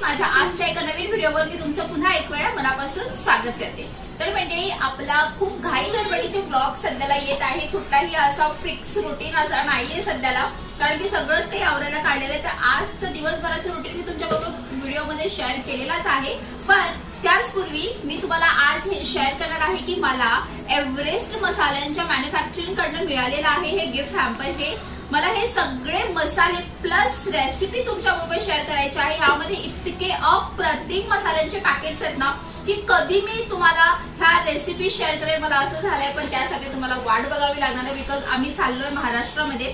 माझ्या आजच्या एका नवीन व्हिडिओवर मी तुमचं पुन्हा एक वेळा मनापासून स्वागत करते. तर मंडळी आपला खूप घाई गडबडीचे ब्लॉग सध्याला येत आहे. कुठलाही असा फिक्स रुटीन असा नाहीये सध्याला. कारण की सगळंच काही आवरायला काढलेलं आहे. तर आजचं दिवसभराचं रुटीन मी तुमच्याबरोबर व्हिडिओमध्ये शेअर केलेलाच आहे. पण त्याच पूर्वी मी तुम्हाला आज हे शेअर करणार आहे की मला एव्हरेस्ट मसाल्यांच्या मॅन्युफॅक्चरिंग कडनं मिळालेलं आहे हे गिफ्ट हॅम्पर हे. मला हे सगळे मसाले प्लस रेसिपी तुमच्याबरोबर शेअर करायची आहे. यामध्ये इतके अप्रतिम मसाल्यांचे पॅकेट्स आहेत ना. की कधी मी तुम्हाला ह्या रेसिपी शेअर करेल मला असं झालंय पण त्यासाठी तुम्हाला वाट बघावी लागणार आहे बिकॉज आम्ही चाललोय महाराष्ट्रामध्ये.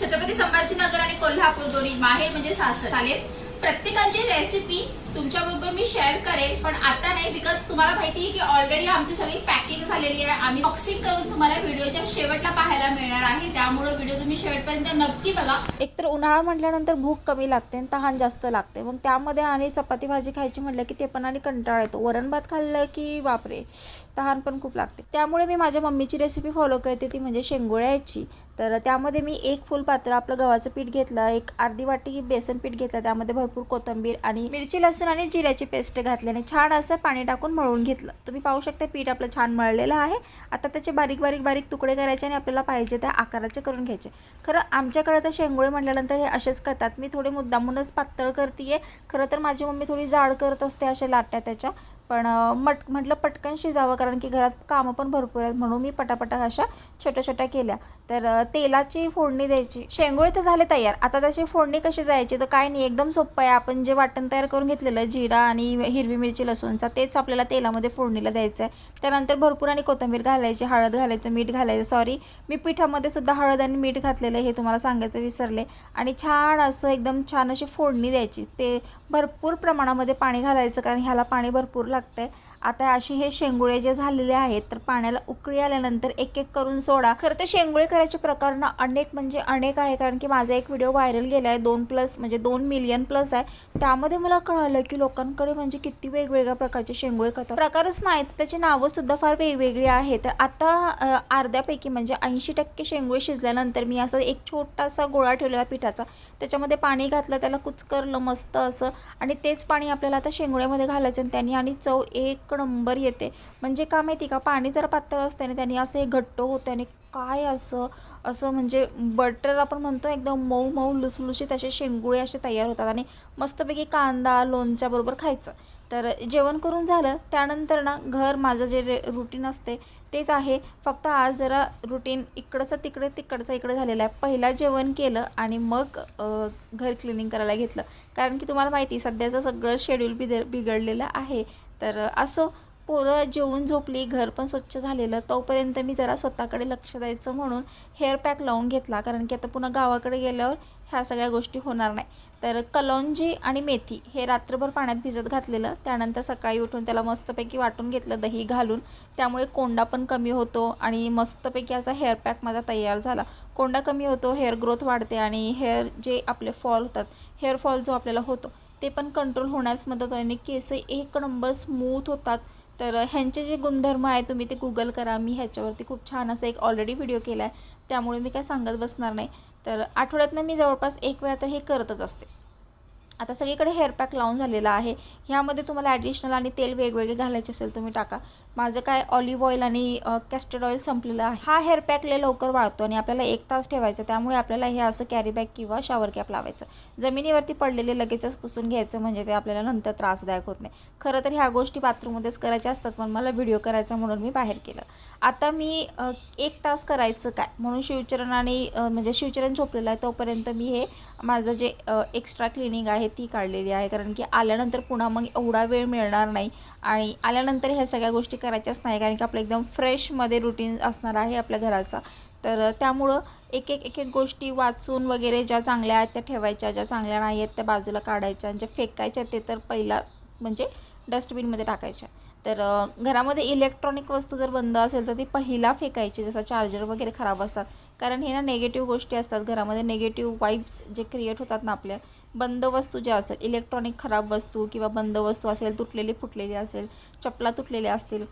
छत्रपती संभाजीनगर आणि कोल्हापूर दोन्ही माहेर म्हणजे सासर आले. प्रत्येकाची रेसिपी तुमच्या बरोबर मी शेअर करेल पण आता नाही बिकॉज तुम्हाला माहिती आहे की ऑलरेडी आमची सगळी पॅकिंग झालेली आहे. आम्ही बॉक्सिंग करून तुम्हाला व्हिडिओच्या शेवटला पाहायला मिळणार आहे. त्यामुळे व्हिडिओ तुम्ही शेवटपर्यंत नक्की बघा. एकतर उन्हाळा म्हटल्यानंतर भूक कमी लागते आणि तहान जास्त लागते. मग त्यामध्ये आणि चपाती भाजी खायची म्हटलं की ते पण आणि कंटाळा येतो. वरण भात खाल्लं की बापरे तहान पण खूप लागते. त्यामुळे मी माझ्या मम्मीची रेसिपी फॉलो करते ती म्हणजे शेंगोळ्याची. तर त्यामध्ये मी एक फुल पात्र आपलं गव्हाचं पीठ घेतलं एक अर्धी वाटी बेसन पीठ घेतलं त्यामध्ये भरपूर कोथिंबीर आणि मिरची लसूण आणि जिऱ्याची पेस्ट घातली आणि छान असं पाणी टाकून मळून घेतलं. तुम्ही पाहू शकता पीठ आपलं छान मळलेलं आहे. आता त्याचे बारीक बारीक बारीक तुकडे करायचे आणि आपल्याला पाहिजे त्या आकाराचे करून घ्यायचे. खरं आमच्याकडे तर शेंगोळे म्हटल्यानंतर हे असेच करतात. मी थोडे मुद्दामूनच पातळ करते आहे खरं तर माझी मम्मी थोडी जाड करत असते अशा लाट्या त्याच्या. पण मट म्हटलं पटकन शिजावं कारण की घरात कामं पण भरपूर आहेत म्हणून मी पटापटा अशा छोट्या छोट्या केल्या. तर तेलाची फोडणी द्यायची. शेंगोळे तर झाले तयार. आता त्याची फोडणी कशी जायची? तर काय नाही एकदम सोपं आहे. आपण जे वाटण तयार करून घेतलेलं जिरा आणि हिरवी मिरची लसूणचा तेच आपल्याला तेलामध्ये फोडणीला द्यायचं आहे. त्यानंतर भरपूर आणि कोथिंबीर घालायची हळद घालायचं मीठ घालायचं. सॉरी मी पिठामध्ये सुद्धा हळद आणि मीठ घातलेलं आहे हे तुम्हाला सांगायचं विसरले. आणि छान असं एकदम छान अशी फोडणी द्यायची. पे भरपूर प्रमाणामध्ये पाणी घालायचं कारण ह्याला पाणी भरपूर लागतं. आहे आता अशी हे शेंगुळे जे झालेले आहेत तर पाण्याला उकळी आल्यानंतर एक एक करून सोडा. खरं तर शेंगुळे करायचे प्रकार ना अनेक म्हणजे अनेक आहे कारण की माझा एक व्हिडिओ व्हायरल गेला आहे दोन प्लस म्हणजे दोन मिलियन प्लस आहे. त्यामध्ये मला कळालं की लोकांकडे म्हणजे किती वेगवेगळ्या प्रकारचे शेंगुळे करतात. प्रकारच नाही तर त्याची नावं सुद्धा फार वेगवेगळी आहेत. तर आता अर्ध्यापैकी म्हणजे ऐंशी टक्के शेंगुळे शिजल्यानंतर मी असं एक छोटासा गोळा ठेवलेला पिठाचा. त्याच्यामध्ये पाणी घातलं त्याला कुचकरलं मस्त असं. आणि तेच पाणी आपल्याला आता शेंगुळ्यामध्ये घालायचं आणि त्यांनी आणि चव एक नंबर येते. म्हणजे का माहिती का? पाणी जरा पातळ असते आणि त्यांनी असं घट्ट होते आणि काय असं असं म्हणजे बटर आपण म्हणतो एकदम मऊ मऊ लुसलुशीत असे शेंगुळे असे तयार होतात आणि मस्तपैकी कांदा लोणच्याबरोबर खायचं. तर जेवण करून झालं त्यानंतर ना घर माझं जे रे रुटीन असते तेच आहे. फक्त आज जरा रुटीन इकडचं तिकडे तिकडचं इकडे झालेलं आहे. पहिला जेवण केलं आणि मग घर क्लिनिंग करायला घेतलं. कारण की तुम्हाला माहिती आहे, सध्याचं सगळं शेड्यूल बिद बिघडलेलं आहे. तर असो पोरं जेवून झोपली घर पण स्वच्छ झालेलं तोपर्यंत मी जरा स्वतःकडे लक्ष द्यायचं म्हणून हेअर पॅक लावून घेतला. कारण की आता पुन्हा गावाकडे गेल्यावर ह्या सगळ्या गोष्टी होणार नाही. तर कलौंजी आणि मेथी हे रात्रभर पाण्यात भिजत घातलेलं. त्यानंतर सकाळी उठून त्याला मस्तपैकी वाटून घेतलं दही घालून. त्यामुळे कोंडा पण कमी होतो आणि मस्तपैकी असा हेअर पॅक माझा तयार झाला. कोंडा कमी होतो हेअर ग्रोथ वाढते आणि हेअर जे आपले फॉल होतात हेअर फॉल जो आपल्याला होतो ते पण कंट्रोल होण्यास मदत होते आणि केस एक नंबर स्मूथ होतात. तर ह्यांचे जे गुणधर्म आहे तुम्ही ते गुगल करा. मी ह्याच्यावरती खूप छान असा एक ऑलरेडी व्हिडिओ केला आहे त्यामुळे मी काय सांगत बसणार नाही. तर आठवड्यातनं मी जवळपास एक वेळा तर हे करतच असते. आता सगळीकडे हेअर पॅक लावून झालेला आहे. ह्यामध्ये तुम्हाला ॲडिशनल आणि तेल वेगवेगळे घालायचे असेल तुम्ही टाका. माझं काय ऑलिव्ह ऑइल आणि कॅस्टर्ड ऑइल संपलेलं आहे. हा हेअर पॅक लय लवकर वाळतो आणि आपल्याला एक तास ठेवायचा. त्यामुळे आपल्याला हे असं कॅरी बॅग किंवा शॉवर कॅप लावायचं. जमिनीवरती पडलेले लगेचच पुसून घ्यायचं म्हणजे ते आपल्याला नंतर त्रासदायक होत नाही. खरं तर ह्या गोष्टी बाथरूममध्येच करायच्या असतात पण मला व्हिडिओ करायचा म्हणून मी बाहेर केलं. आता मी एक तास करायचं काय? म्हणून शिवचरण आणि म्हणजे शिवचरण झोपलेलं आहे तोपर्यंत मी हे माझं जे एक्स्ट्रा क्लिनिंग आहे ती काढलेली आहे. कारण की आल्यानंतर पुन्हा मग एवढा वेळ मिळणार नाही. आणि आल्यानंतर ह्या सगळ्या गोष्टी करायच्याच नाही. कारण की आपलं एकदम फ्रेशमध्ये रुटीन असणार आहे आपल्या घराचा. तर त्यामुळं एक एक एक एक गोष्टी वाचून वगैरे ज्या चांगल्या आहेत त्या ठेवायच्या. ज्या चांगल्या नाही आहेत त्या बाजूला काढायच्या. आणि ज्या फेकायच्या ते तर पहिला म्हणजे डस्टबिनमध्ये टाकायच्या. तर घरामध्ये इलेक्ट्रॉनिक वस्तू जर बंद असेल तर ती पहिला फेकायची जसं चार्जर वगैरे खराब असतात. कारण हे ना नेगेटिव्ह गोष्टी असतात. घरामध्ये नेगेटिव्ह वाईब्स जे क्रिएट होतात ना आपल्या बंद वस्तू ज्या असतात इलेक्ट्रॉनिक खराब वस्तू किंवा बंद वस्तू असेल तुटलेली फुटलेली असेल चपला तुटलेल्या असतील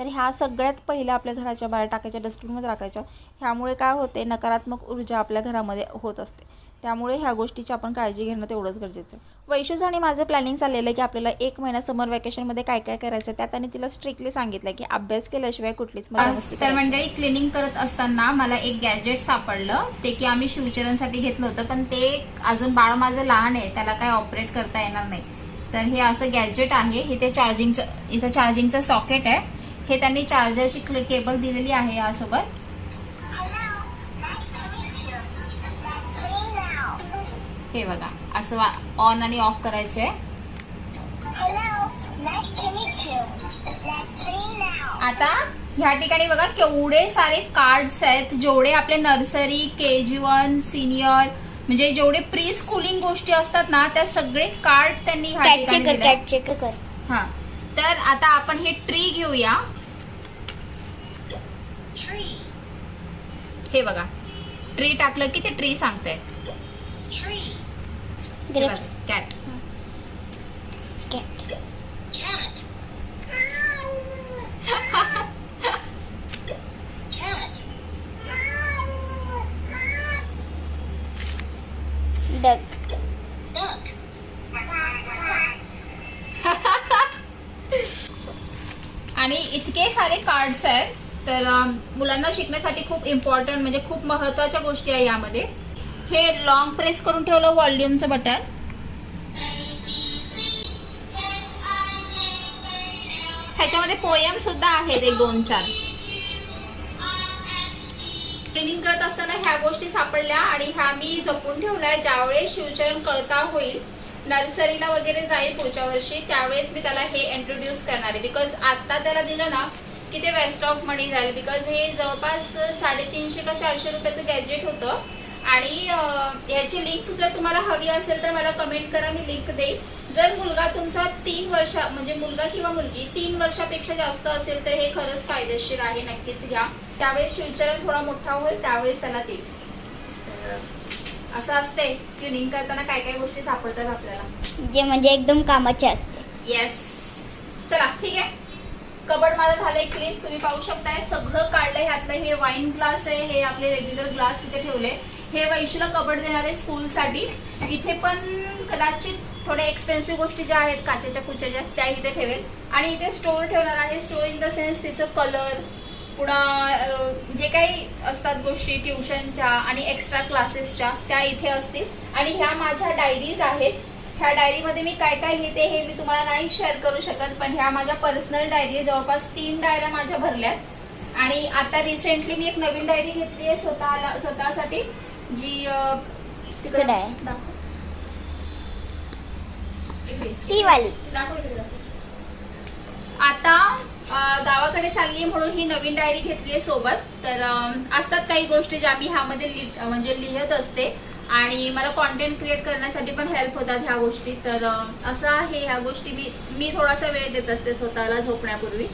तर ह्या सगळ्यात पहिल्या आपल्या घराच्या बाहेर टाकायच्या डस्टबिनमध्ये टाकायच्या. ह्यामुळे काय होते? नकारात्मक ऊर्जा आपल्या घरामध्ये होत असते. त्यामुळे ह्या गोष्टीची आपण काळजी घेणं तेवढंच गरजेचं आहे. वैशूचं आणि माझं प्लॅनिंग चाललेलं आहे की आपल्याला एक महिना समर वॅकेशनमध्ये काय काय करायचं त्यात आणि तिला स्ट्रिक्टली सांगितलं की अभ्यास केल्याशिवाय कुठलीच मजा मस्ती तर. मंडळी क्लिनिंग करत असताना मला एक गॅजेट सापडलं. ते की आम्ही शिवचरणसाठी घेतलं होतं पण ते अजून बाळ माझं लहान आहे त्याला काय ऑपरेट करता येणार नाही. तर हे असं गॅजेट आहे. इथे चार्जिंगचं इथं चार्जिंगचं सॉकेट आहे. हे त्यांनी चार्जरची केबल दिलेली आहे यासोबत. हे बघा असं ऑन आणि ऑफ करायचं आहे आता ह्या ठिकाणी बघा केवढे सारे कार्ड्स आहेत जेवढे आपले nursery K G one senior म्हणजे जेवढे प्री स्कूलिंग गोष्टी असतात ना त्या सगळे कार्ड त्यांनी ह्या ठिकाणी हा. तर आता आपण हे ट्री घेऊया. हे बघा. ट्री टाकलं की ते ट्री सांगतंय. ग्रेप्स कॅट आणि इतके सारे कार्ड्स आहेत. तर मुलांना शिकण्यासाठी खूप इम्पॉर्टंट म्हणजे खूप महत्त्वाच्या गोष्टी आहे यामध्ये. हे लॉंग प्रेस करून ठेवलं व्हॉल्यूमचं बटन ह्याच्यामध्ये पोयम सुद्धा आहेत एक दोन चार. ट्रेनिंग करत असताना ह्या गोष्टी सापडल्या आणि ह्या मी जपून ठेवल्या. ज्यावेळेस शिवचरण कळता होईल नर्सरीला वगैरे जाईल पुढच्या वर्षी त्यावेळेस मी त्याला हे इंट्रोड्यूस करणार आहे. बिकॉज आता त्याला दिलं ना की ते वेस्ट ऑफ मनी जाईल बिकॉज हे जवळपास साडेतीनशे का चारशे रुपयाचं गॅजेट होतं. आणि अं, ह्याची लिंक जर तुम्हाला हवी असेल तर मला कमेंट करा मी लिंक देईन. जर मुलगा तुमचा तीन वर्ष म्हणजे मुलगा किंवा मुलगी तीन वर्षापेक्षा जास्त असेल तर हे खरंच फायदेशीर आहे नक्कीच घ्या. त्यावेळेस शिवचरण थोडा मोठा होईल त्यावेळेस त्याला देईल असं असते ट्रेनिंग करताना काय काय गोष्टी सापडतात आपल्याला. जे म्हणजे एकदम कामाचे असते. येस चला ठीक आहे. कबड माझं झालंय क्लीन तुम्ही पाहू शकताय. सगळं काढलंय ह्यातलं. हे वाईन ग्लास आहे हे आपले रेग्युलर ग्लास इथे ठेवले. हे वैशूला कबड देणार आहे स्कूलसाठी इथे पण कदाचित थोड्या एक्सपेन्सिव्ह गोष्टी ज्या आहेत काचेच्या कुचेच्या त्या इथे ठेवेल. आणि इथे स्टोअर ठेवणार आहे. स्टोअर इन द सेन्स तिचं कलर पुन्हा जे काही असतात गोष्टी ट्युशनच्या आणि एक्स्ट्रा क्लासेसच्या त्या इथे असतील. आणि ह्या माझ्या डायरीज आहेत. ह्या डायरीमध्ये मी काय काय लिहिते हे मी तुम्हाला नाही शेअर करू शकत पण ह्या माझ्या पर्सनल डायरी आहे. जवळपास तीन डायऱ्या माझ्या भरल्यात. आणि आता रिसेंटली मी एक नवीन डायरी घेतली आहे स्वतःला स्वतःसाठी जी तिकडे. ती वाली. आता गावाकडे चालली म्हणून ही नवीन डायरी घेतली आहे सोबत. तर असतात काही गोष्टी ज्या मी ह्यामध्ये म्हणजे लिहित असते. आणि मला कॉन्टेंट क्रिएट करण्यासाठी पण हेल्प होतात ह्या गोष्टी. तर असं आहे ह्या गोष्टी मी मी थोडासा वेळ देत असते स्वतःला झोपण्यापूर्वी.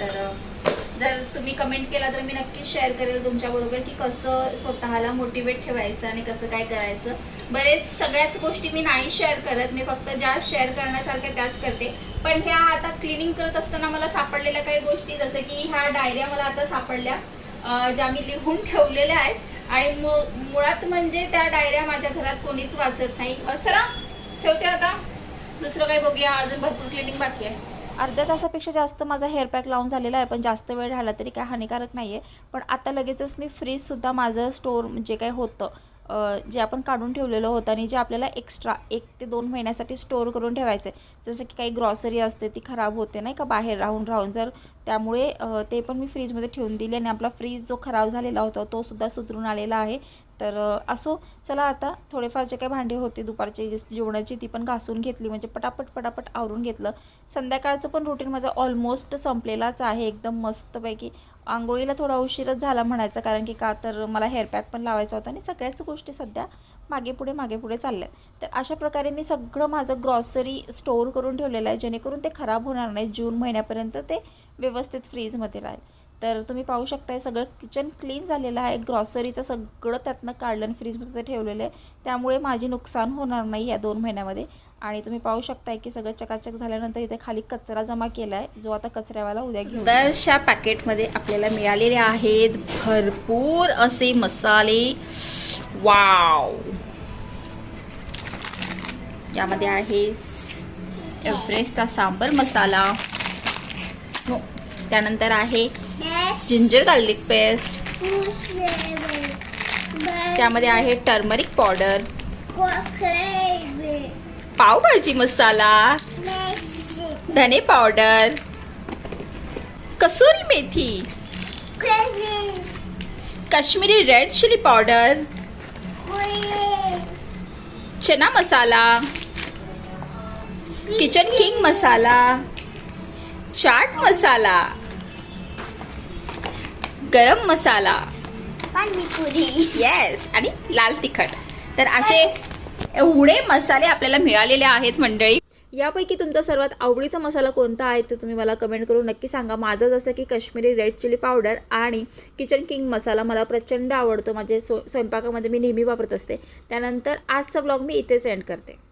तर जर तुम्ही कमेंट केला तर मी नक्कीच शेअर करेल तुमच्याबरोबर की कसं स्वतःला मोटिवेट ठेवायचं आणि कसं काय करायचं. बरेच सगळ्याच गोष्टी मी नाही शेअर करत मी फक्त ज्या शेअर करण्यासारख्या त्याच करते. पण ह्या आता क्लिनिंग करत असताना मला सापडलेल्या काही गोष्टी जसं की ह्या डायऱ्या मला आता सापडल्या ज्या मी लिहून ठेवलेल्या आहेत. आणि मुळात म्हणजे त्या डायऱ्या माझ्या घरात कोणीच वाचत नाही. चला ठेवते आता. दुसरं काही बघूया अजून भरपूर क्लिनिंग बाकी आहे. अर्ध्या तासापेक्षा जास्त माझा हेअर पॅक लावून झालेला आहे पण जास्त वेळ राहिला तरी काय हानिकारक नाही आहे पण आता लगेचच मी फ्रीजसुद्धा माझं स्टोअर जे म्हणजे काही होतं. जे आपण काढून ठेवलेलं होतं आणि जे आपल्याला एक्स्ट्रा एक ते दोन महिन्यासाठी स्टोअर करून ठेवायचं. आहे जसं की काही ग्रॉसरी असते ती खराब होते नाही का? बाहेर राहून राहून. जर त्यामुळे ते पण मी फ्रीजमध्ये ठेवून दिले आणि आपला फ्रीज जो खराब झालेला होता तो सुद्धा सुधरून आलेला आहे. तर असो चला आता थोडेफार जे काही भांडी होती दुपारची जेवणाची ती पण घासून घेतली म्हणजे पटापट पटापट आवरून घेतलं. संध्याकाळचं पण रुटीन माझं ऑलमोस्ट संपलेलाच आहे एकदम मस्तपैकी. आंघोळीला थोडा उशीरच झाला म्हणायचा कारण की का तर मला हेअरपॅक पण लावायचा होता आणि सगळ्याच गोष्टी सध्या मागे पुढे मागे पुढे चालल्या तर अशा प्रकारे मी सगळं माझं ग्रॉसरी स्टोअर करून ठेवलेलं आहे जेणेकरून ते खराब होणार नाही जून महिन्यापर्यंत ते व्यवस्थित फ्रीजमध्ये राहील. तर तुम्ही पाहू शकताय सगळं किचन क्लीन झालेलं आहे. ग्रॉसरीचं सगळं त्यातनं काढलं आणि फ्रीजमध्ये ठेवलेलं आहे. त्यामुळे माझी नुकसान होणार नाही या दोन महिन्यामध्ये. आणि तुम्ही पाहू शकताय की सगळं चकाचक झाल्यानंतर इथे खाली कचरा जमा केला आहे जो आता कचऱ्यावाला उद्या घेऊन दरशा पॅकेटमध्ये आपल्याला मिळालेले आहेत भरपूर असे मसाले. वाव यामध्ये आहे एव्हरेस्टचा सांबर मसाला. हो त्यानंतर आहे जिंजर गार्लिक पेस्ट त्यामध्ये आहे टर्मरिक पावडर पावभाजी मसाला. धने powder kasuri methi. Kashmiri red chilli powder chana masala. Kitchen King masala. Chaat masala. Garam masala. Panipuri yes आणि लाल तिखट. तर असे एवढे मसाले आपल्याला मिळालेले आहेत मंडळी. यापैकी तुमचा सर्वात आवडीचा मसाला कोणता आहे ते तुम्ही मला कमेंट करून नक्की सांगा. माझं जसं की काश्मीरी रेड चिली पावडर आणि किचन किंग मसाला मला प्रचंड आवडतो. माझे स्व स्वयंपाकामध्ये मी नेहमी वापरत असते. त्यानंतर आजचा ब्लॉग मी इथेच एंड करते.